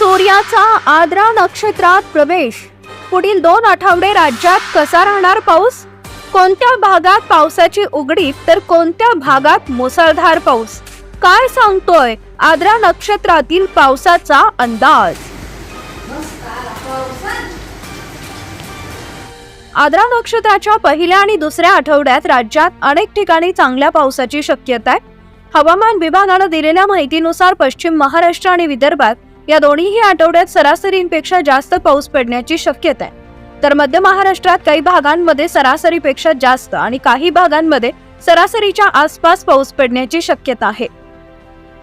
सूर्याचा आद्रा नक्षत्रात प्रवेश. पुढील दोन आठवडे राज्यात कसा राहणार पाऊस? कोणत्या भागात पावसाची उघडीप तर कोणत्या भागात मुसळधार पाऊस? काय सांगतोय आद्रा नक्षत्रातील पावसाचा अंदाज? आद्रा नक्षत्राच्या पहिल्या आणि दुसऱ्या आठवड्यात राज्यात अनेक ठिकाणी चांगल्या पावसाची शक्यता आहे. हवामान विभागानं दिलेल्या माहितीनुसार पश्चिम महाराष्ट्र आणि विदर्भात या दोन्हीही आठवड्यात सरासरींपेक्षा जास्त पाऊस पडण्याची शक्यता आहे. तर मध्य महाराष्ट्रात काही भागांमध्ये सरासरीपेक्षा जास्त आणि काही भागांमध्ये सरासरीच्या आसपास पाऊस पडण्याची शक्यता आहे.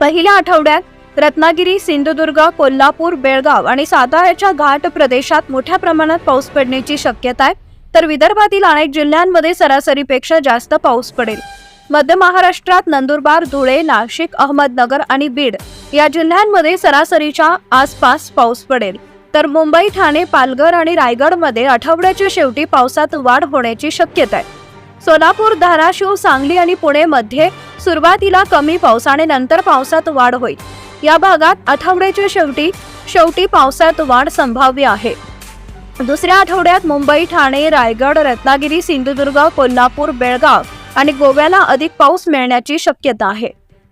पहिल्या आठवड्यात रत्नागिरी सिंधुदुर्ग कोल्हापूर बेळगाव आणि साताऱ्याच्या घाट प्रदेशात मोठ्या प्रमाणात पाऊस पडण्याची शक्यता आहे. तर विदर्भातील अनेक जिल्ह्यांमध्ये सरासरीपेक्षा जास्त पाऊस पडेल. मध्य महाराष्ट्रात नंदुरबार धुळे नाशिक अहमदनगर आणि बीड या जिल्ह्यांमध्ये सरासरीच्या आसपास पाऊस पडेल. तर मुंबई ठाणे पालघर आणि रायगडमध्ये आठवड्याच्या शेवटी पावसात वाढ होण्याची शक्यता आहे. सोलापूर धाराशिव सांगली आणि पुणे मध्ये सुरुवातीला कमी पाऊस आणि नंतर पावसात वाढ होईल. या भागात आठवड्याच्या शेवटी शेवटी पावसात वाढ संभाव्य आहे. दुसऱ्या आठवड्यात मुंबई ठाणे रायगड रत्नागिरी सिंधुदुर्ग कोल्हापूर बेळगाव आणि गोव्याला अधिक पाऊस मिळण्याची शक्यता आहे.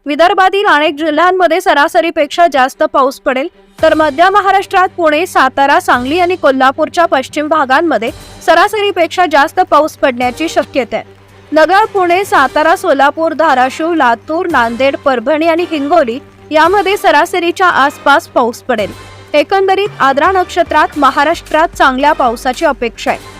विदर्भातील अनेक जिल्ह्यांमध्ये सरासरीपेक्षा जास्त पाऊस पडेल. तर मध्य महाराष्ट्रात पुणे सातारा सांगली आणि कोल्हापूरच्या पश्चिम भागांमध्ये सरासरीपेक्षा जास्त पाऊस पडण्याची शक्यता आहे. नगर पुणे सातारा सोलापूर धाराशिव लातूर नांदेड परभणी आणि हिंगोली यामध्ये सरासरीच्या आसपास पाऊस पडेल. एकंदरीत आद्रा नक्षत्रात महाराष्ट्रात चांगल्या पावसाची अपेक्षा आहे.